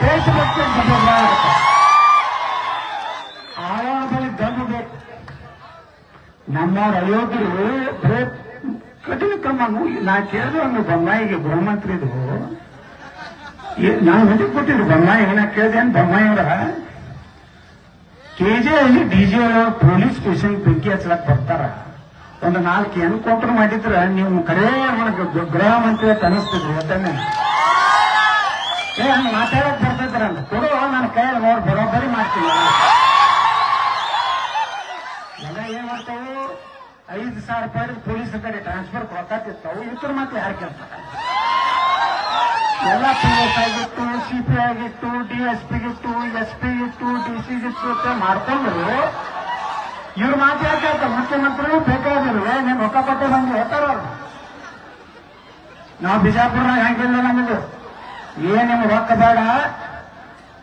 ದೇಶಭಕ್ತಿ ಬದಲಾವಣೆ ಆಗುತ್ತೆ ಬಳಿ ದಮ್ಮು ಬೇಕು ನಮ್ಮ ಅಯೋಗ್ಯರು ಬರೇ ಕಠಿಣ ಕ್ರಮ ನಾ ಕೇಳಿದ್ರೆ ಒಂದು ಬೊಮ್ಮಾಯಿಗೆ ಗೃಹಮಂತ್ರಿದು ನಾನು ಹೆದರಿ ಕೊಟ್ಟಿದ್ರು ಬೊಮ್ಮಾಯಿ ಏನ ಕೇಳಿದೆ ಅಂತ ಬೊಮ್ಮಾಯಿಯವರ ಕೆಜೆ ಅಲ್ಲಿ ಡಿಜೆ ಪೊಲೀಸ್ ಸ್ಟೇಷನ್ ಬೆಂಕಿ ಹಚ್ಚಲಕ್ ಬರ್ತಾರ. ಒಂದು ನಾಲ್ಕು ಎನ್ಕೌಂಟರ್ ಮಾಡಿದ್ರ ನೀವು ಕರೇ ನನಗೆ ಗ- ಗೃಹ ಮಂತ್ರಿ ಅಂತ ಅನಿಸ್ತಿದ್ರು ಅದನ್ನೇ. ಏ, ಹಂಗ ಮಾತಾಡಕ್ ಬರ್ತಿದ್ರಂತ. ಕೊಡು, ನನ್ನ ಕೈಯಲ್ಲಿ ನೋಡಿ, ಬರೋಬ್ಬರಿ ಮಾಡ್ತೀನಿ. ಎಲ್ಲ ಏನ್ ಮಾಡ್ತಾವು? ಐದು ಸಾವಿರ ರೂಪಾಯಿ ಪೊಲೀಸ್ ಕಡೆ ಟ್ರಾನ್ಸ್ಫರ್ ಕೊಡ್ತಾತಿರ್ತಾವು ಇತರ ಮತ್ತೆ ಯಾರು ಕೇಳ್ತಾರೆ? ಎಲ್ಲ ಪಿ ಎಸ್ ಆಗಿತ್ತು ಸಿ ಪಿ ಆಗಿತ್ತು ಡಿ ಎಸ್ ಪಿ ಗಿತ್ತು ಎಸ್ ಪಿ ಇತ್ತು ಡಿ ಸಿ ಗಿತ್ತು ಅಂತ ಮಾಡ್ಕೊಂಡು ಇವ್ರು ಮಾತು ಯಾಕೆ ಹೇಳ್ತಾರೆ ಮುಖ್ಯಮಂತ್ರಿಗಳು ಬೇಕಾಗಿರುವೆ ನೀವು ರೊಕ್ಕ ಕೊಟ್ಟೆ ಬಂದು ಹೇಳ್ತಾರ ನಾವು ಬಿಜಾಪುರ್ನಾಗ ಹಾಕಿಲ್ಲ ನಮದು ಏನ್ ನಿಮ್ಗೆ ರೊಕ್ಕ ಬೇಡ?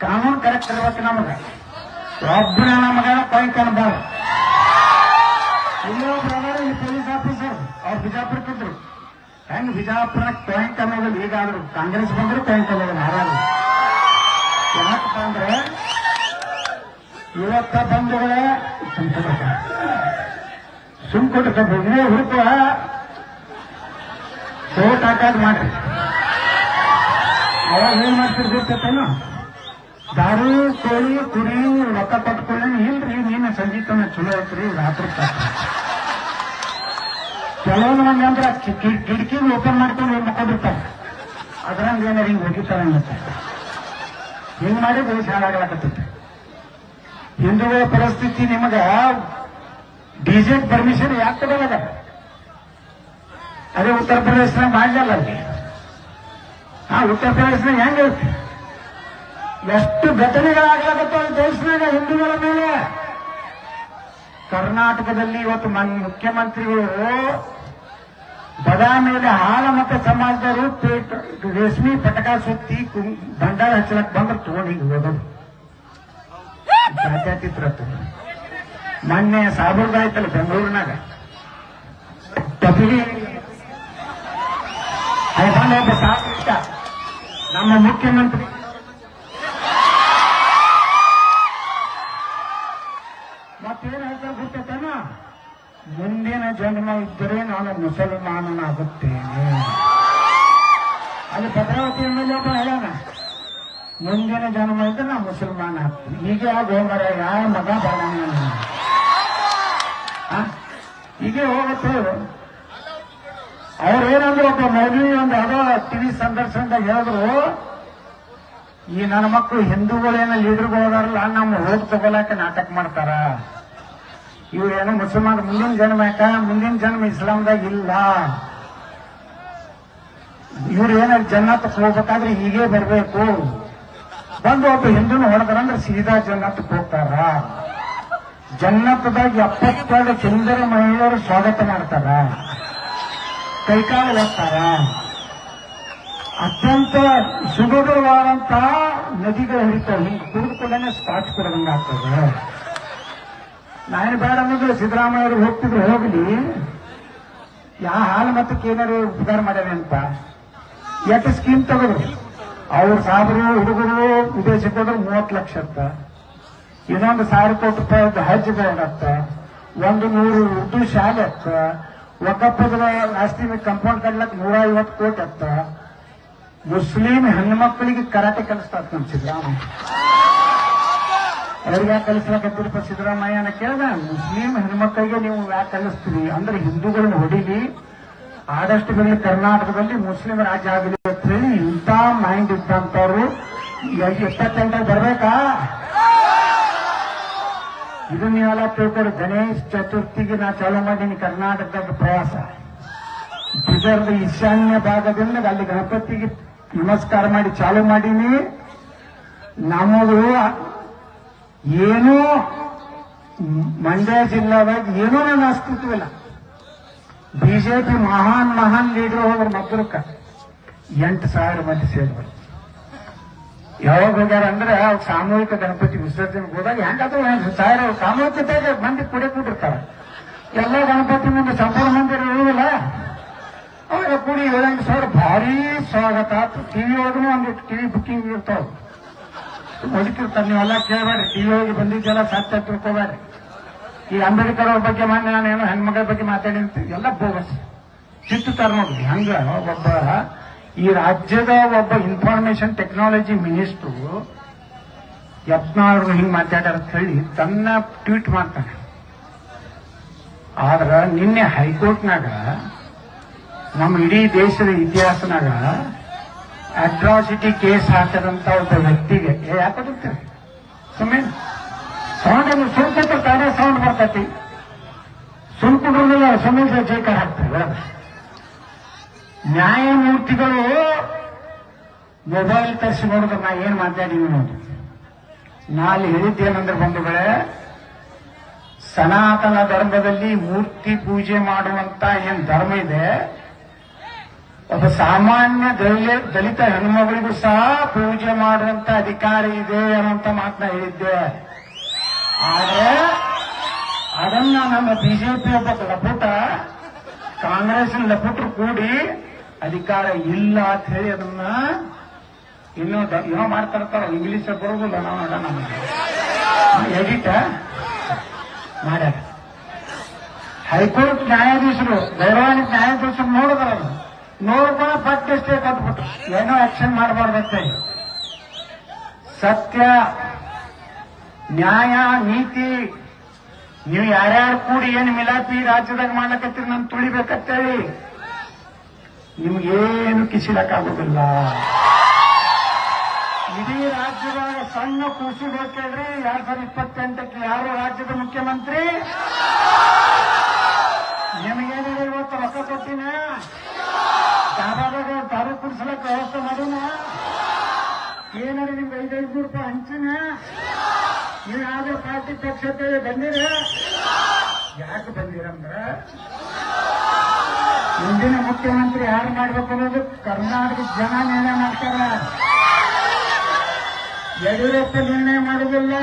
ಕಾನೂನು ಕರೆಕ್ಟ್ ಇರ್ಬೇಕು ನಮಗೆ. ಒಬ್ಬನ ನಮಗ ಪಾಯಿಂಟ್ ಅನ್ಬಾರ್ದು ಇಲ್ಲೋ ಬ್ರದರ್ ಈ ಪೊಲೀಸ್ ಆಫೀಸರ್ ಅವ್ರು ಬಿಜಾಪುರಕ್ಕಿದ್ರು. ಹೆಂಗ್ ಬಿಜಾಪುರ ಪಾಯಿಂಟ್ ಅನ್ನೋದು ಈಗಾದ್ರು ಕಾಂಗ್ರೆಸ್ ಬಂದ್ರು ಪಾಯಿಂಟ್ ಅನ್ನೋದು ಹಾರಾದ್ರು ಯಾಕಪ್ಪ ಅಂದ್ರೆ ಇವತ್ತ ಬಂಧುಗಳೇ ಸುಮ್ಕೊಟ್ಟು ನೀವು ಹುಡುಕುವ? ಸೋಟ್ ಹಾಕಾದ್ ಮಾಡ್ರಿ. ಅವಾಗ ಏನ್ ಮಾಡ್ತಿರ್ ಗೊತ್ತೇನು ದಾರು, ಕೋಳಿ, ಕುರಿ, ರೊಕ್ಕ ಕೊಟ್ಕೊಳ್ಳಿ ಇಲ್ರಿ ನೀನು ಸಂಜೆ ತನ ಚಲೋ ಐತ್ರಿ, ರಾತ್ರಿ ಕೆಲವೊಂದು ಮಂದಿ ಅಂದ್ರ ಕಿಟಕಿ ಓಪನ್ ಮಾಡ್ಕೊಂಡು ಮಕ್ಕೊಂಡಿರ್ತಾರೆ ಅದ್ರಂಗ ಏನಾರ ಹಿಂಗ್ ಹೋಗಿರ್ತಾರೆ ಅನ್ನತ್ತೆ ಹಿಂಗ್ ಮಾಡಿ ದೇಶ ಹಾಳಾಗ್ಲಾಕತ್ತೈತಿ ಹಿಂದೂಗಳ ಪರಿಸ್ಥಿತಿ ನಿಮಗ ಡಿಜೆಟ್ ಪರ್ಮಿಷನ್ ಯಾಕೆ ತಗೊಳ್ಳದ ಅದೇ? ಉತ್ತರ ಪ್ರದೇಶನಾಗ ಮಾಡಲ್ಲ ಅಲ್ಲಿ. ಆ ಉತ್ತರ ಪ್ರದೇಶನಾಗ ಹೆಂಗ ಎಷ್ಟು ಘಟನೆಗಳಾಗ್ಲಾಗತ್ತವ ದೇಶದಾಗ ಹಿಂದೂಗಳ ಮೇಲೆ. ಕರ್ನಾಟಕದಲ್ಲಿ ಇವತ್ತು ಮುಖ್ಯಮಂತ್ರಿಗಳು ಬದಾ ಮೇಲೆ ಹಾಲ ಮತ್ತೆ ಸಮಾಜದವರು ರೇಷ್ಮಿ ಪಟಕ ಸುತ್ತಿ ಬಂಡಾರ ಹಚ್ಚಲಕ್ ಬಂದ್ರೆ ತಗೊಂಡು ಹಿಂಗ್ ಹೋಗೋದು ಮೊನ್ನೆ ಮೊನ್ನೆ ಸಾಬೂರ್ದಾಯ್ತಲ್ಲ ಬೆಂಗಳೂರಿನಾಗ. ಒಬ್ಬ ಸಾಬ್ ನಮ್ಮ ಮುಖ್ಯಮಂತ್ರಿ. ಮತ್ತೇನ್ ಹೇಳ್ತಾರೆ ಗೊತ್ತೇನ ಮುಂದಿನ ಜನ್ಮ ಇದ್ದರೆ ನಾನು ಮುಸಲ್ಮಾನನಾಗುತ್ತೇನೆ. ಅಲ್ಲಿ ಭದ್ರಾವತಿ ಎಂ ಎಲ್ ಒಬ್ಬ ಹೇಳೋಣ ಮುಂದಿನ ಜನ್ಮ ಇದ್ರೆ ನಾ ಮುಸಲ್ಮಾನ ಆಗ್ತೀನಿ ಈಗ ಹೋಗಾರ ಯಾವ ಮಗ ಬಾಳ ಈಗ ಹೋಗುತ್ತೆ ಅವ್ರು ಏನಂದ್ರು ಒಬ್ಬ ಮೌಲ್ವಿ ಒಂದು ಅದ, ಟಿವಿ ಸಂದರ್ಶನದಾಗ ಹೇಳಿದ್ರು, ಈ ನನ್ನ ಮಕ್ಕಳು ಹಿಂದೂಗಳೇನ ಲೀಡರ್ಗಳು ಅದಾರಲ್ಲ, ನಮ್ಮ ಹೋಗ್ ತಗೊಳಕ ನಾಟಕ ಮಾಡ್ತಾರ. ಇವ್ರೇನು ಮುಸಲ್ಮಾನ ಮುಂದಿನ ಜನ್ಮ ಯಾಕ? ಮುಂದಿನ ಜನ್ಮ ಇಸ್ಲಾಂದಾಗ ಇಲ್ಲ. ಇವ್ರೇನಾರ ಏನಾರ ಜನ್ನತ್ತಕ್ಕೆ ಹೋಗ್ಬೇಕಾದ್ರೆ ಹೀಗೆ ಬರಬೇಕು. ಬಂದು ಒಬ್ಬ ಹಿಂದೂನ ಹೊಡೆದ್ರಂದ್ರೆ ಸೀದಾ ಜನ್ನತಕ್ಕೆ ಹೋಗ್ತಾರ. ಜನ್ನತ್ತದಾಗ ಎಪ್ಪತ್ತೆರಡು ಸುಂದರ ಮಹಿಳೆಯರು ಸ್ವಾಗತ ಮಾಡ್ತಾರ. ಕೈಕಾಲು ಒತ್ತಾರ ಅತ್ಯಂತ ಸುಗಮವಾದಂತಹ ನದಿಗಳು ಹರಿತಾವೆ ಹಿಂಗೆ ಕುಡಿದುಕೊಂಡೇನೆ ಸ್ಪಾಟ್ ಕೊಡದಂಗ ಆಗ್ತದೆ. ನಾನು ಬೇಡ ಅನ್ನೋದು ಸಿದ್ದರಾಮಯ್ಯ ಅವರು ಹೋಗ್ತಿದ್ರು, ಹೋಗ್ಲಿ. ಯಾ ಹಾಲು ಮತಕ್ಕೆ ಏನಾರು ಉಪಕಾರ ಮಾಡ್ಯಾರ ಅಂತ. ಎಷ್ಟು ಸ್ಕೀಮ್ ತಗೋದ್ರು ಅವ್ರ ಸಾಬರು ಹುಡುಗರು ವಿದೇಶಕ್ಕೆ ಹೋದ್ರೆ ಮೂವತ್ತು ಲಕ್ಷ ಅಂತ. ಇನ್ನೊಂದು ಸಾವಿರ ಕೋಟಿ ರೂಪಾಯಿ ಹಜ್ ಬೇಡ ಒಂದು ನೂರು ಉರ್ದು ಶಾಲೆ ಅತ್ತ. ಒಕ್ಕಪ್ಪದ ಆಸ್ತಿ ಕಂಪೌಂಡ್ ಕಡ್ಲಕ್ ನೂರ ಐವತ್ತು ಕೋಟಿ ಅತ್ತ ಮುಸ್ಲಿಂ ಹೆಣ್ಮಕ್ಳಿಗೆ ಕರಾಟೆ ಕಲಿಸ್ತಾತ್ ನಮ್ಮ ಸಿದ್ದರಾಮಯ್ಯ. ಅವ್ರಿಗೆ ಯಾಕೆ ಕಲಿಸ್ಲಾಕತ್ತಿರಪ್ಪ ಸಿದ್ದರಾಮಯ್ಯನ ಕೇಳ್ದ, ಮುಸ್ಲಿಂ ಹೆಣ್ಮಕ್ಳಿಗೆ ನೀವು ಯಾಕೆ ಕಲಿಸ್ತೀರಿ? ಅಂದ್ರೆ ಹಿಂದೂಗಳನ್ನ ಹೊಡಿಲಿ. ಆದಷ್ಟು ಬೇಗ ಕರ್ನಾಟಕದಲ್ಲಿ ಮುಸ್ಲಿಂ ರಾಜ್ಯ ಆಗಲಿ ಅಂತ ಹೇಳಿ ಇಂಥ ಮೈಂಡ್ ಇದ್ದಂತವ್ರು ಇಪ್ಪತ್ತೆಂಟಾಗ ಬರ್ಬೇಕಾ? ಇದು ನೀವೆಲ್ಲ ತಿಳ್ಕೊಂಡು ಗಣೇಶ್ ಚತುರ್ಥಿಗೆ ನಾ ಚಾಲೂ ಮಾಡೀನಿ ಕರ್ನಾಟಕದ ಪ್ರವಾಸ. ಬಿದರ್ದ ಈಶಾನ್ಯ ಭಾಗದಿಂದ ಅಲ್ಲಿ ಗಣಪತಿಗೆ ನಮಸ್ಕಾರ ಮಾಡಿ ಚಾಲೂ ಮಾಡೀನಿ. ನಮ್ಮದು ಏನೂ ಮಂಡ್ಯ ಜಿಲ್ಲಾದಾಗ ಏನೂ ನನ್ನ ಅಸ್ತಿತ್ವ ಇಲ್ಲ. ಬಿಜೆಪಿ ಮಹಾನ್ ಮಹಾನ್ ಲೀಡರ್ ಹೋದ್ರ ಮದ್ದೂರ್ಕ ಎಂಟು ಸಾವಿರ ಮಂದಿ ಸೇರಿದ್ರು ಯಾವಾಗ ಹೋಗ್ಯಾರ ಅಂದ್ರೆ ಅವ್ರು ಸಾಮೂಹಿಕ ಗಣಪತಿ ವಿಸರ್ಜನೆ ಹೋದಾಗ ಹೆಂಗಾದ್ರೂ ಸಾವಿರ ಸಾಮೂಹಿಕತೆಗೆ ಮಂದಿ ಕುಡಿ ಕೂಡಿರ್ತಾರ. ಎಲ್ಲ ಗಣಪತಿ ಮುಂದೆ ಸಂಪೂರ್ಣ ಮಂದಿರ ಇರುವುದಿಲ್ಲ ಅವಾಗ ಕೂಡಿ ಏಳೆಂಟು ಸಾವಿರ ಭಾರಿ ಸ್ವಾಗತ. ಟಿವಿ ಒಳಗೂ ಒಂದು ಟಿವಿ ಬುಕ್ಕಿಂಗ್ ಇರ್ತಾವ. ಮುದುಕಿರ್ತಾರೆ ನೀವೆಲ್ಲ ಕೇಳಬೇಡ್ರಿ ಟಿವಿ ಹೋಗಿ ಬಂದಿದ್ದೆಲ್ಲ ಸತ್ಯ ತಿಳ್ಕೊಬೇಡ್ರಿ. ಈ ಅಂಬೇಡ್ಕರ್ ಅವ್ರ ಬಗ್ಗೆ ಮಾನ್ಯ ನಾನು ಏನೋ ಹೆಣ್ಮಗಳ ಬಗ್ಗೆ ಮಾತಾಡಿ ಎಲ್ಲ ಬೋಗಸ್. ಚಿತ್ತುತ್ತಾರೆ ನೋಡ್ರಿ ಹಂಗ ಒಬ್ಬ ಈ ರಾಜ್ಯದ ಒಬ್ಬ ಇನ್ಫಾರ್ಮೇಶನ್ ಟೆಕ್ನಾಲಜಿ ಮಿನಿಸ್ಟ್ರು ಯತ್ನಾಳರು ಹಿಂಗ್ ಮಾತಾಡ್ಯಾರ ಅಂತ ಹೇಳಿ ತನ್ನ ಟ್ವೀಟ್ ಮಾಡ್ತಾನೆ. ಆದ್ರ ನಿನ್ನೆ ಹೈಕೋರ್ಟ್ನಾಗ ನಮ್ಮ ಇಡೀ ದೇಶದ ಇತಿಹಾಸನಾಗ ಅಟ್ರಾಸಿಟಿ ಕೇಸ್ ಹಾಕದಂತ ಒಬ್ಬ ವ್ಯಕ್ತಿಗೆ ಯಾಕೆ ಬರ್ತೇವೆ ಸುಮ್ಮನೆ ಸೌಂಡ್ ಅಂದ್ರೆ ಸುಲ್ಕ ತಾನೇ ಸೌಂಡ್ ಬರ್ತೈತಿ. ಬಂದಿಲ್ಲ ಸುಮ್ಮನೆ ಜೈಕಾರ ಹಾಕ್ತಾರೆ. ನ್ಯಾಯಮೂರ್ತಿಗಳು ಮೊಬೈಲ್ ತರಿಸಿ ನೋಡಿದ್ರೆ ನಾ ಏನ್ ಮಾತಾಡಿನಿ ನೋಡಿ. ನಾಳೆ ಹೇಳಿದ್ದೇನಂದ್ರೆ ಬಂಧುಗಳೇ, ಸನಾತನ ಧರ್ಮದಲ್ಲಿ ಮೂರ್ತಿ ಪೂಜೆ ಮಾಡುವಂತ ಏನ್ ಧರ್ಮ ಇದೆ, ಒಬ್ಬ ಸಾಮಾನ್ಯ ದಲಿತ ಹೆಣ್ಮಗಳಿಗೂ ಸಹ ಪೂಜೆ ಮಾಡುವಂತ ಅಧಿಕಾರ ಇದೆ ಅನ್ನುವಂತ ಮಾತನ್ನ ಹೇಳಿದ್ದೆ. ಆದ್ರೆ, ಅದನ್ನ ನಮ್ಮ ಬಿಜೆಪಿ ಒಬ್ಬ ಲಪುಟ ಕಾಂಗ್ರೆಸ್ ಲಪುಟ್ರು ಕೂಡಿ ಅಧಿಕಾರ ಇಲ್ಲ ಅಂತ ಹೇಳಿ ಅದನ್ನ ಇನ್ನೂ ಏನೋ ಮಾಡ್ತಾರತ್ತಾರ ಇಂಗ್ಲಿಷ್ ಬರೋದಿಲ್ಲ ನಾವು ನೋಡ ಎಡಿಟ್ ಮಾಡ್ಯಾರ. ಹೈಕೋರ್ಟ್ ನ್ಯಾಯಾಧೀಶರು, ಗೌರವಾನ್ವಿತ ನ್ಯಾಯಾಧೀಶರು ನೋಡಿದ್ರ ನೋಡ್ಕೊಂಡ ಪಟ್ಟಷ್ಟೇ ಕಟ್ಬಿಟ್ಟು, ಏನೋ ಆಕ್ಷನ್ ಹೇಳಿ. ಸತ್ಯ, ನ್ಯಾಯ, ನೀತಿ, ನೀವು ಯಾರ್ಯಾರು ಕೂಡಿ ಏನು ಮಿಲಾಪಿ ರಾಜ್ಯದಾಗ ಮಾಡ್ಲಕತ್ತೀರಿ, ನಾನು ತುಳಿಬೇಕಂತೇಳಿ ನಿಮ್ಗೇನು ಕಿಸಿಲಕ್ಕಾಗೋದಿಲ್ಲ. ಇಡೀ ರಾಜ್ಯದಾಗ ಸಣ್ಣ ಕೂಸು ಬೇಕೇಳ್ರಿ ಎರಡ್ ಸಾವಿರದ ಇಪ್ಪತ್ತೆಂಟಕ್ಕೆ ಯಾರು ರಾಜ್ಯದ ಮುಖ್ಯಮಂತ್ರಿ? ನಿಮಗೇನಿದೆ ಇವತ್ತು ರೊಕ್ಕ ಕೊಟ್ಟಿನ? ಡಾಬಾದಾಗ ದಾರು ಕುಡಿಸ್ಲಕ್ಕ ವ್ಯವಸ್ಥೆ ಮಾಡಿನ? ಏನಾರ ನಿಮ್ಗೆ ಐದೈದು ರೂಪಾಯಿ ಹಂಚಿನ? ನೀವು ಯಾವ್ದೇ ಪಾರ್ಟಿ ಪಕ್ಷಕ್ಕೆ ಬಂದಿರ? ಯಾಕೆ ಬಂದಿರಂದ್ರ? ಮುಂದಿನ ಮುಖ್ಯಮಂತ್ರಿ ಯಾರು ಮಾಡ್ಬೇಕು ಅನ್ನೋದು ಕರ್ನಾಟಕದ ಜನ ನಿರ್ಣಯ ಮಾಡ್ತಾರ. ಯಡಿಯೂರಪ್ಪ ನಿರ್ಣಯ ಮಾಡುದಿಲ್ಲ.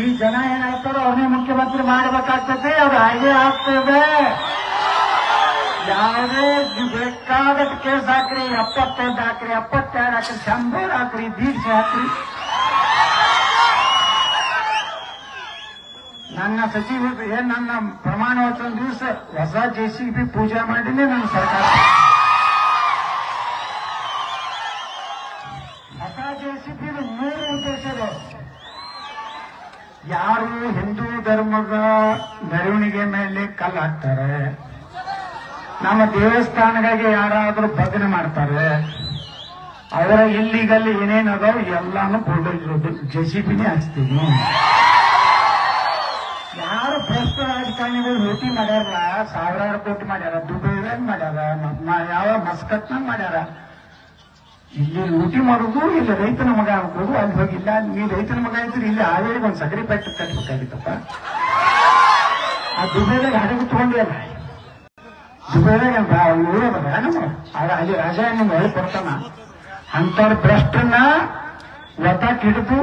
ಈ ಜನ ಏನ್ ಹೇಳ್ತಾರೋ ಅವನೇ ಮುಖ್ಯಮಂತ್ರಿ ಮಾಡಬೇಕಾಗ್ತದೆ ಅವ್ರು ಹಾಗೆ ಆಗ್ತದೆ. ಯಾವುದೇ ಬೇಕಾದಷ್ಟು ಕೇಸ್ ಹಾಕ್ರಿ, ಎಪ್ಪತ್ತೈದು ಹಾಕ್ರಿ, ಎಪ್ಪತ್ತೆರಡು ಹಾಕ್ರಿ, ಶಂಭರ್ ಹಾಕ್ರಿ ದೀಕ್ಷೆ ಹಾಕ್ರಿ. ನನ್ನ ಸಚಿವರು ಏನ್ ನನ್ನ ಪ್ರಮಾಣ ವಚನ ದಿವಸ ಹೊಸ ಜೆ ಸಿ ಬಿ ಪೂಜೆ ಮಾಡಿನೇ ನನ್ನ ಸರ್ಕಾರ. ಹೊಸ ಜೆಸಿಬಿ ಮೂರು ಉದ್ದೇಶಗಳು ಯಾರು ಹಿಂದೂ ಧರ್ಮದ ಮೆರವಣಿಗೆ ಮೇಲೆ ಕಲ್ಲು ಹಾಕ್ತಾರೆ? ನಮ್ಮ ದೇವಸ್ಥಾನಗಳಿಗೆ ಯಾರಾದರೂ ಭಜನೆ ಮಾಡ್ತಾರೆ? ಅವರ ಇಲ್ಲಿಗಲ್ಲಿ ಏನೇನದಾವ ಎಲ್ಲಾನು ಸಿ ಬಿನೇ ಹಚ್ತೀನಿ ಲೂಟಿ ಮಾಡ್ಯಾರ, ಸಾವಿರಾರು ಕೋಟಿ ಮಾಡ್ಯಾರ, ದುಬೈದಾಗ ಮಾಡ್ಯಾರ ಯಾವ ಮಸ್ಕತ್ನಾಗ ಮಾಡ್ಯಾರ. ಇಲ್ಲಿ ಲೂಟಿ ಮಾಡುದು, ಇಲ್ಲಿ ರೈತನ ಮಗ ಆಗ್ಬೋದು, ಅಲ್ಲಿ ಹೋಗಿಲ್ಲ ನೀ ರೈತನ ಮಗ ಇದ್ರೆ ಇಲ್ಲಿ ಹಾವೇರಿಗೆ ಒಂದು ಸಗರಿ ಪ್ಯಾಕ್ಟ್ ಕಟ್ಬೇಕಾಗಿತ್ತಪ್ಪ. ಆ ದುಬೈದಾಗ ಹಡಗು ತಗೊಂಡಿಲ್ಲ ದುಬೈದಾಗ ಊರದ ಅಲ್ಲಿ ರಾಜ ನಿಮ್ಗೆ ಹೊಳಿ ಕೊಡ್ತಾನ ಅಂತವ್ರ ಭ್ರಷ್ಟನ್ನ ಒತ್ತಾಕ್ ಹಿಡಿದು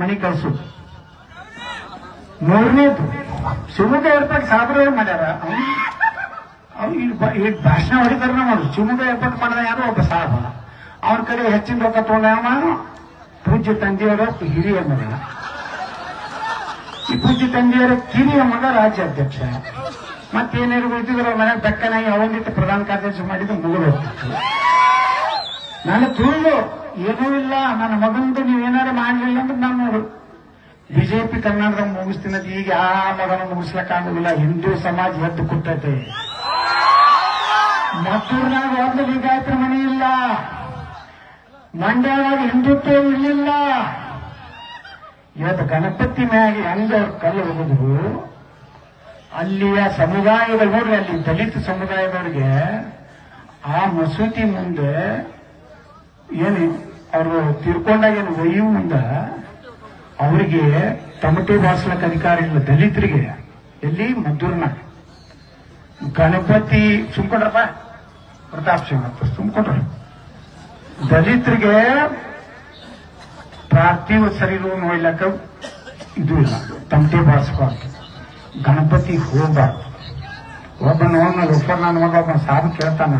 ಮನೆ ಕಳ್ಸುದು ಮೂರನೇದು. ಶಿವಮೊಗ್ಗ ಏರ್ಪೋರ್ಟ್ ಸಾಬ್ರವ್ರು ಮಾಡ್ಯಾರ? ಈಗ ಭಾಷಣ ಹೊಡಿತಾರ ನೋಡು ಶಿವಮೊಗ್ಗ ಏರ್ಪೋರ್ಟ್ ಮಾಡಿದ ಯಾರೋ ಒಬ್ಬ ಸಾಬ. ಅವ್ರ ಕಡೆ ಹೆಚ್ಚಿನ ರೊಕ್ಕ ತಗೊಂಡವ ಪೂಜ್ಯ ತಂದೆಯವರ ಹಿರಿಯ ಮಗ. ಈ ಪೂಜ್ಯ ತಂದೆಯವರ ಕಿರಿಯ ಮಗ ರಾಜ್ಯಾಧ್ಯಕ್ಷ. ಮತ್ತೇನೇನು ಇದ್ದಿದ್ರು ಮನೆಗೆ ಬೆಕ್ಕನಾಗಿ ಅವನಿಟ್ಟು ಪ್ರಧಾನ ಕಾರ್ಯದರ್ಶಿ ಮಾಡಿದ್ದು ಮುಗಿದು ನಾನು ತುಳಿದು, ಏನೂ ಇಲ್ಲ. ನನ್ನ ಮಗಂದು ನೀವೇನಾರು ಮಾಡಲಿಲ್ಲ ಅಂದ್ರೆ ನಾನು ಬಿಜೆಪಿ ಕನ್ನಡದ ಮುಗಿಸ್ತೀನಿ ಅಂತ ಈಗ ಆ ಮಗನ ಮುಗಿಸ್ಲಕ್ಕಾಗೋದಿಲ್ಲ ಹಿಂದೂ ಸಮಾಜ ಎದ್ದು ಕೂತೈತೆ. ಮದ್ದೂರ್ನಾಗ ಒಂದು ಲಿಂಗಾಯತರ ಮನೆ ಇಲ್ಲ. ಮಂಡ್ಯದಾಗ ಹಿಂದುತ್ವ ಇರಲಿಲ್ಲ. ಇವತ್ತು ಗಣಪತಿ ಮ್ಯಾಗ ಹೆಂಗ ಕಲ್ಲು ಹೋಗಿದ್ರು ಅಲ್ಲಿಯ ಸಮುದಾಯದ ನೋಡ್ರಿ, ಅಲ್ಲಿ ದಲಿತ ಸಮುದಾಯದವರಿಗೆ ಆ ಮಸೂತಿ ಮುಂದೆ ಏನು ಅವರು ತಿರ್ಕೊಂಡಾಗ ಏನು ಒಯ್ಯುವ ಮುಂದೆ ಅವರಿಗೆ ತಮಟೆ ಬಾಸಲಕ್ಕೆ ಅಧಿಕಾರ ಇಲ್ಲ, ದಲಿತರಿಗೆ. ಎಲ್ಲಿ? ಮದ್ದೂರ್ನಾಗ ಗಣಪತಿ ಸುಮ್ಕೊಂಡ್ರಪ್ಪ? ಪ್ರತಾಪ್ ಸಿಂಗ್ ಅಂತ ಸುಮ್ಕೊಂಡ್ರ. ದಲಿತರಿಗೆ ಪಾರ್ಥಿವ ಶರೀರ ನೋಯ್ಲಕ್ಕ ಇದು ಇಲ್ಲ. ತಮಟೆ ಬಾರಿಸ್ಬಾರ್ದು ಗಣಪತಿ ಹೋಗ್ಬಾರ್ದು. ಒಬ್ಬ ನೋಡ್ನ ಒಬ್ಬ ನನ್ನ ಮಗ ಒಬ್ಬ ಸಾಬ್ ಕೇಳ್ತಾನ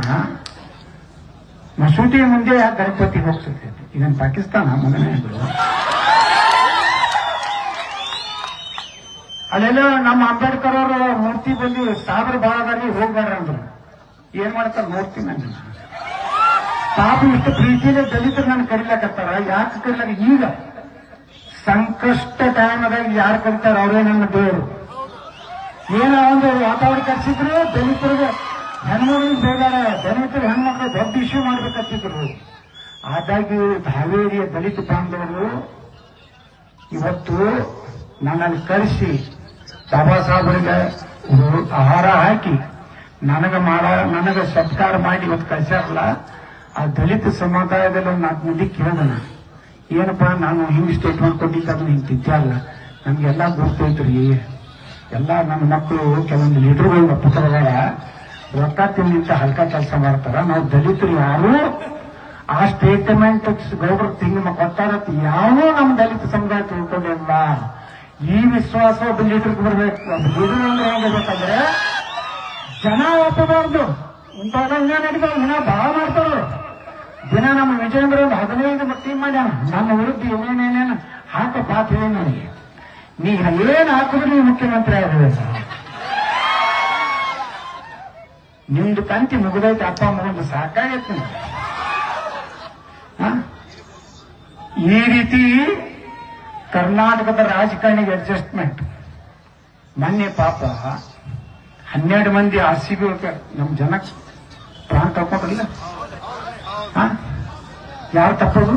ಮಸೂದಿ ಮುಂದೆ ಗಣಪತಿ ಹೋಗ್ತಿರ್ತೈತಿ ಇದನ್ನು ಪಾಕಿಸ್ತಾನ ಮಗನೇ ಅಲ್ಲೆಲ್ಲ ನಮ್ಮ ಅಂಬೇಡ್ಕರ್ ಅವರು ಮೂರ್ತಿ ಬಂದು ಸಾವಿರ ಬಾಳದಲ್ಲಿ ಹೋಗ್ಬೇಡ್ರಿ ಅಂದ್ರು. ಏನ್ ಮಾಡ್ತಾರ ನೋಡ್ತೀನಿ ನಾನು ಪಾಪ ಇಷ್ಟು ಪ್ರೀತಿಲೇ ದಲಿತರು ನನ್ನ ಕರಿಲಾಕತ್ತಾರ. ಯಾಕೆ ಕರಿಲಾಕ ಈಗ ಸಂಕಷ್ಟ ಟೈಮದಾಗ ಯಾರು ಕರಿತಾರ ಅವರೇ ನನ್ನ ದೇವರು. ಏನೋ ಒಂದು ವಾತಾವರಣ ಕರ್ಸಿದ್ರು, ದಲಿತರಿಗೆ ಹೆಣ್ಮಗಳು ಬೇಡ ದಲಿತರು ಹೆಣ್ಮಕ್ಳು ದೊಡ್ಡ ಇಶ್ಯೂ ಮಾಡ್ಬೇಕಂತಿದ್ರು. ಆದಾಗ್ಯೂ ಹಾವೇರಿಯ ದಲಿತ ಬಾಂಧವರು ಇವತ್ತು ನನ್ನನ್ನು ಕರೆಸಿ ಬಾಬಾ ಸಾಹೇಬರಿಗೆ ಆಹಾರ ಹಾಕಿ, ನನಗ ಮಾಡ, ನನಗ ಸತ್ಕಾರ ಮಾಡಿ ಇವತ್ತು ಕಳ್ಸ್ಯಾರಲ್ಲ, ಆ ದಲಿತ ಸಮುದಾಯದಲ್ಲಿ ಒಂದು ನಾಲ್ಕು ಮಂದಿ ಕೇಳಿದನ ಏನಪ್ಪ, ನಾನು ಹಿಂಗ್ ಸ್ಟೇಟ್ಮೆಂಟ್ ಕೊಟ್ಟಿದ್ದ ಅದನ್ನ ಹಿಂಗ್ ತಿದ್ದಲ್ಲ ನಮ್ಗೆಲ್ಲ ಗೊತ್ತೈತ್ರಿ ಎಲ್ಲ ನನ್ನ ಮಕ್ಕಳು ಕೆಲವೊಂದು ಲೀಡರ್ಗಳು ಪುತ್ರಗಳ ರೊಕ್ಕ ತಿನ್ನಿಂತ ಹಲ್ಕ ಕೆಲಸ ಮಾಡ್ತಾರ. ನಾವು ದಲಿತರು ಯಾರು? ಆ ಸ್ಟೇಟ್ಮೆಂಟ್ ಗೌಡ್ರ ತಿಂಗ್ ಕೊಟ್ಟಾರ ಯಾವ ನಮ್ಮ ದಲಿತ ಸಮುದಾಯ ತಿಳ್ಕೊಂಡಿಲ್ಲ. ಈ ವಿಶ್ವಾಸ ಒಬ್ಬ ಲೀಡರ್ಗೆ ಬರ್ಬೇಕು. ಲೀಡರ್ ಅಂದ್ರೆ ಹೇಗಿರ್ಬೇಕಂದ್ರೆ ಜನ ಒಪ್ಪಬಾರ್ದು ಇಂಥವೆಲ್ಲ ಇನ್ನ ನಡೀತಾವ ಭಾಳ ಬಹಳ ಮಾಡ್ತಾರ. ದಿನ ನಮ್ಮ ವಿಜಯೇಂದ್ರ ಒಂದು ಹದಿನೈದು ಮಟ್ಟಿ ಮಾಡ್ಯಾನ. ನನ್ನ ವಿರುದ್ಧ ಏನೇನೇನೇನು ಹಾಕ ಪಾತ್ರ ನನಗೆ? ನೀ ಏನ್ ಹಾಕಿದ್ರು ನೀವು ಮುಖ್ಯಮಂತ್ರಿ ಆಗಬೇಕು. ನಿಮ್ದು ಕಂತಿ ಮುಗಿದೈತೆ ಅಪ್ಪ ಮಗಂದು ಸಾಕಾಗೈತೆ. ಈ ರೀತಿ ಕರ್ನಾಟಕದ ರಾಜಕಾರಣಿಗೆ ಅಡ್ಜಸ್ಟ್ಮೆಂಟ್ ಮೊನ್ನೆ ಪಾಪ ಹನ್ನೆರಡು ಮಂದಿ ಆರ್ ಸಿ ಬಿ ನಮ್ಮ ಜನ ಪ್ರಾಣ ಕಳ್ಕೊಂಡ್ರಲ್ಲ? ಹ? ಯಾರು ತಪ್ಪದು?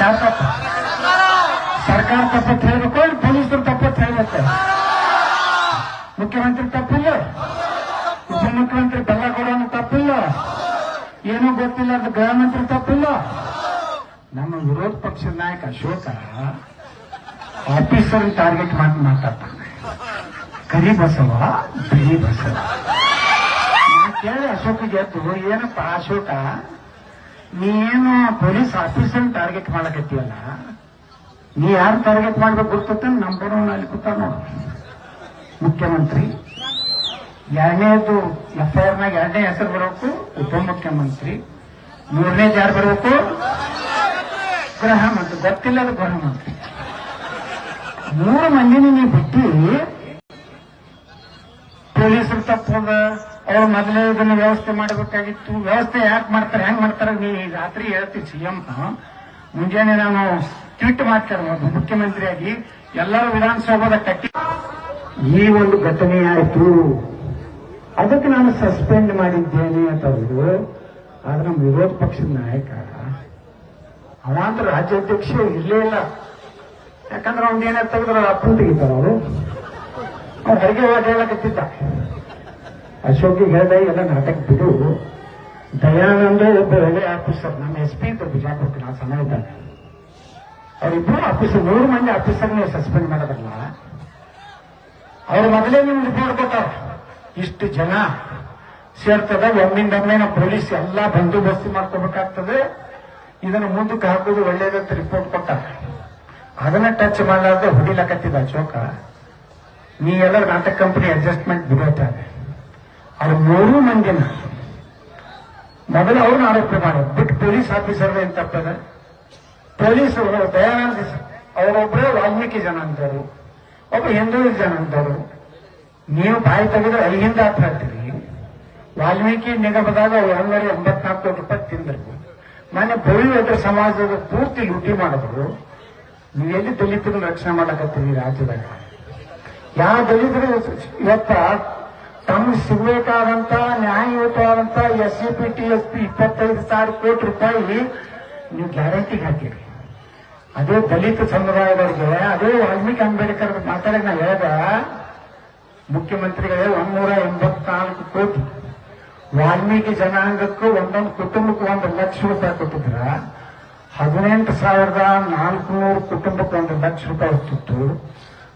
ಯಾರು ತಪ್ಪ? ಸರ್ಕಾರ ತಪ್ಪತ್ತು ಹೇಳ್ಬೇಕು, ಪೊಲೀಸರು ತಪ್ಪತ್ತು ಹೇಳ್ಬೇಕು. ಮುಖ್ಯಮಂತ್ರಿ ತಪ್ಪಿಲ್ಲ. ಉಪಮುಖ್ಯಮಂತ್ರಿ ಬೆಲ್ಲಗೌಡನು ತಪ್ಪಿಲ್ಲ. ಏನೂ ಗೊತ್ತಿಲ್ಲ, ಅದು ಗೃಹ ಮಂತ್ರಿ ತಪ್ಪಿಲ್ಲ. ನಮ್ಮ ವಿರೋಧ ಪಕ್ಷದ ನಾಯಕ ಅಶೋಕ ಆಫೀಸರ್ ಟಾರ್ಗೆಟ್ ಮಾಡಿ ಮಾತಾಡ್ತಾನೆ. ಕರಿ ಬಸವ, ಬಿಳಿ ಬಸವ. ಕೇಳಿ ಅಶೋಕ ಎದ್ದು ಏನಪ್ಪ ಅಶೋಕ? ನೀನು ಪೊಲೀಸ್ ಆಫೀಸರ್ ಟಾರ್ಗೆಟ್ ಮಾಡಕತ್ತೀಯಲ್ಲ? ನೀ ಯಾರು ಟಾರ್ಗೆಟ್ ಮಾಡ್ಬೇಕು ಗೊತ್ತ ನಂಬರ್ ಅಲ್ಲಿ ಕೂತ ನೋಡು. ಮುಖ್ಯಮಂತ್ರಿ. ಎರಡನೇದು ಎಫ್ಐಆರ್ನಾಗ ಎರಡನೇ ಹೆಸರು ಬರಬೇಕು. ಉಪಮುಖ್ಯಮಂತ್ರಿ. ಮೂರನೇದು ಯಾರು ಬರಬೇಕು. ಗೃಹ ಮತ್ತು ಗೊತ್ತಿಲ್ಲದ ಗ್ರಹ ಮಂತ್ರಿ. ಮೂರು ಮಂದಿನ ನೀವು ಬಿಟ್ಟು ಪೊಲೀಸರು ತಪ್ಪದ, ಅವ್ರು ಮೊದಲೇ ಇದನ್ನ ವ್ಯವಸ್ಥೆ ಮಾಡಬೇಕಾಗಿತ್ತು. ವ್ಯವಸ್ಥೆ ಯಾಕೆ ಮಾಡ್ತಾರೆ, ಹೆಂಗ್ ಮಾಡ್ತಾರೆ ನೀ ರಾತ್ರಿ ಹೇಳ್ತೀವಿ ಸಿಎಂ ಮುಂಜಾನೆ ನಾನು ಟ್ವೀಟ್ ಮಾಡ್ತಾರೆ ಮುಖ್ಯಮಂತ್ರಿಯಾಗಿ. ಎಲ್ಲರೂ ವಿಧಾನಸೌಧದ ಕಟ್ಟಿ ಈ ಒಂದು ಘಟನೆ ಆಯಿತು. ಅದಕ್ಕೆ ನಾನು ಸಸ್ಪೆಂಡ್ ಮಾಡಿದ್ದೇನೆ ಅಂತ ಅವರು ಆದ್ರೆ ನಮ್ಮ ವಿರೋಧ ಪಕ್ಷದ ನಾಯಕ ಅವಾಂತರ ರಾಜ್ಯಾಧ್ಯಕ್ಷ ಇರ್ಲೇ ಇಲ್ಲ. ಯಾಕಂದ್ರೆ ಅವ್ನ ತೆಗೆದ್ರ ಅಪ್ಪನ ತೆಗಿತಾರ ಅವರು. ಅವ್ರು ಹೊರಗೆ ಹೋಗಿ ಹೇಳಕತ್ತಿದ್ದ. ಅಶೋಕಿಗೆ ಹೇಳ್ದೆ, ಎಲ್ಲ ನಾಟಕ ಬಿಡು. ದಯಾನಂದ ಒಬ್ಬ ಒಳ್ಳೆ ಆಫೀಸರ್. ನಮ್ಮ ಎಸ್ ಪಿ ಇದ್ರು ಬಿಜಾಪುರಕ್ಕೆ ನಾವು ಸಣ್ಣ ಇದ್ದಾಗ. ಅವರಿಬ್ಬರು ಆಫೀಸರ್, ನೂರು ಮಂದಿ ಆಫೀಸರ್ನೇ ಸಸ್ಪೆಂಡ್ ಮಾಡೋದಲ್ಲ ಅವ್ರ ಮೊದಲೇ ನಿಮ್ಗೆ ರಿಪೋರ್ಟ್ ಕೊಟ್ಟಾರ. ಇಷ್ಟು ಜನ ಸೇರ್ತದ ಒಮ್ಮಿಂದೊಮ್ಮೆ ನಮ್ಮ ಪೊಲೀಸ್ ಎಲ್ಲಾ ಬಂದೋಬಸ್ತಿ ಮಾಡ್ಕೋಬೇಕಾಗ್ತದೆ. ಇದನ್ನು ಮುಂದಕ್ಕೆ ಹಾಕೋದು ಒಳ್ಳೇದಂತ ರಿಪೋರ್ಟ್ ಕೊಟ್ಟ. ಅದನ್ನ ಟಚ್ ಮಾಡಲಾರ್ದೆ ಹೊಡಿಲಕತ್ತಿದ ಅಶೋಕ. ನೀ ಎಲ್ಲ ನಾಟಕ ಕಂಪನಿ ಅಡ್ಜಸ್ಟ್ಮೆಂಟ್ ಬಿಡೋತಾರೆ ಅವ್ರು ಮೂರು ಮಂದಿನ. ಮೊದಲು ಅವ್ರನ್ನ ಆರೋಪ ಮಾಡೋದು ಬಿಟ್ಟು ಪೊಲೀಸ್ ಆಫೀಸರ್ ಏನ್ ಪೊಲೀಸ್ ದಯಾನಂದ ಅವರೊಬ್ಬರೇ ವಾಲ್ಮೀಕಿ ಜನ ಅಂತವರು ಒಬ್ಬ ಹಿಂದೂ ಜನ ಅಂತವರು ನೀವು ಬಾಯಿ ತೆಗೆದ್ರೆ ಅಲ್ಲಿಂದ ಹತ್ರ ವಾಲ್ಮೀಕಿ ನಿಗಮದಾಗ ಒಂದೂವರೆ ಎಂಬತ್ನಾಲ್ಕು ಕೋಟಿ ರೂಪಾಯಿ ತಿಂದ್ರು ಮೊನ್ನೆ ಅದರ ಸಮಾಜದ ಪೂರ್ತಿ ಲೂಟಿ ಮಾಡಿದ್ರು. ನೀವು ಎಲ್ಲಿ ದಲಿತರು ರಕ್ಷಣೆ ಮಾಡಕತ್ತೀರಿ ರಾಜ್ಯದಾಗ? ಯಾವ ದಲಿತರು ಇವತ್ತ ತಮ್ಗೆ ಸಿಗಬೇಕಾದಂತ ನ್ಯಾಯಯುತವಾದಂತ S C P T S P ಇಪ್ಪತ್ತೈದು ಸಾವಿರ ಕೋಟಿ ರೂಪಾಯಿ ನೀವು ಗ್ಯಾರಂಟಿಗೆ ಹಾಕಿರಿ. ಅದೇ ದಲಿತ ಸಮುದಾಯದವ್ರಿಗೆ, ಅದೇ ವಾಲ್ಮೀಕಿ ಅಂಬೇಡ್ಕರ್ ಮಾತಾಡಕ್ ನಾ ಹೇಳ್ದ ಮುಖ್ಯಮಂತ್ರಿಗಳೇ ಒಂದೂರ ಎಂಬತ್ನಾಲ್ಕು ಕೋಟಿ ವಾಲ್ಮೀಕಿ ಜನಾಂಗಕ್ಕೂ ಒಂದೊಂದು ಕುಟುಂಬಕ್ಕೂ ಒಂದು ಲಕ್ಷ ರೂಪಾಯಿ ಕೊಟ್ಟಿದ್ರ. ಹದಿನೆಂಟು ಸಾವಿರದ ನಾಲ್ಕುನೂರು ಕುಟುಂಬಕ್ಕೆ ಒಂದು ಲಕ್ಷ ರೂಪಾಯಿ ಹೋಗ್ತಿತ್ತು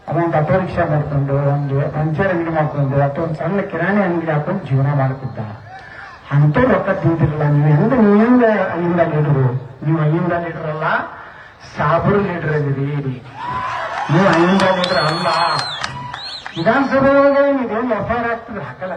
ಅವೊಂದು ಆಟೋ ರಿಕ್ಷಾ ಮಾಡ್ಕೊಂಡು, ಒಂದು ಪಂಚರ್ ಅಂಗಡಿ ಮಾಡ್ಕೊಂಡು, ಅಥವಾ ಒಂದು ಸಣ್ಣ ಕಿರಾಣಿ ಅಂಗಡಿ ಹಾಕೊಂಡು ಜೀವನ ಮಾಡ್ತಿದ್ದ. ಅಂತ ರೊಕ್ಕ ತಿಂತಿರಲ್ಲ ನೀವು ಹೆಂಗ ನೀವಿಂದ ಅಲ್ಲಿಂದ ಲೀಡರು? ನೀವು ಅಲ್ಲಿಂದ ಲೀಡರ್ ಅಲ್ಲ ಸಾಬರು ಲೀಡರ್ ಇದ್ದೀರಿ. ನೀವು ಅಲ್ಲಿಂದ ಲೀಡರ್ ಅಲ್ಲ. ವಿಧಾನಸಭೆ ಒಳಗೆ ಐ ಆರ್ ಆಗ್ತದೆ ಹಾಕಲ್ಲ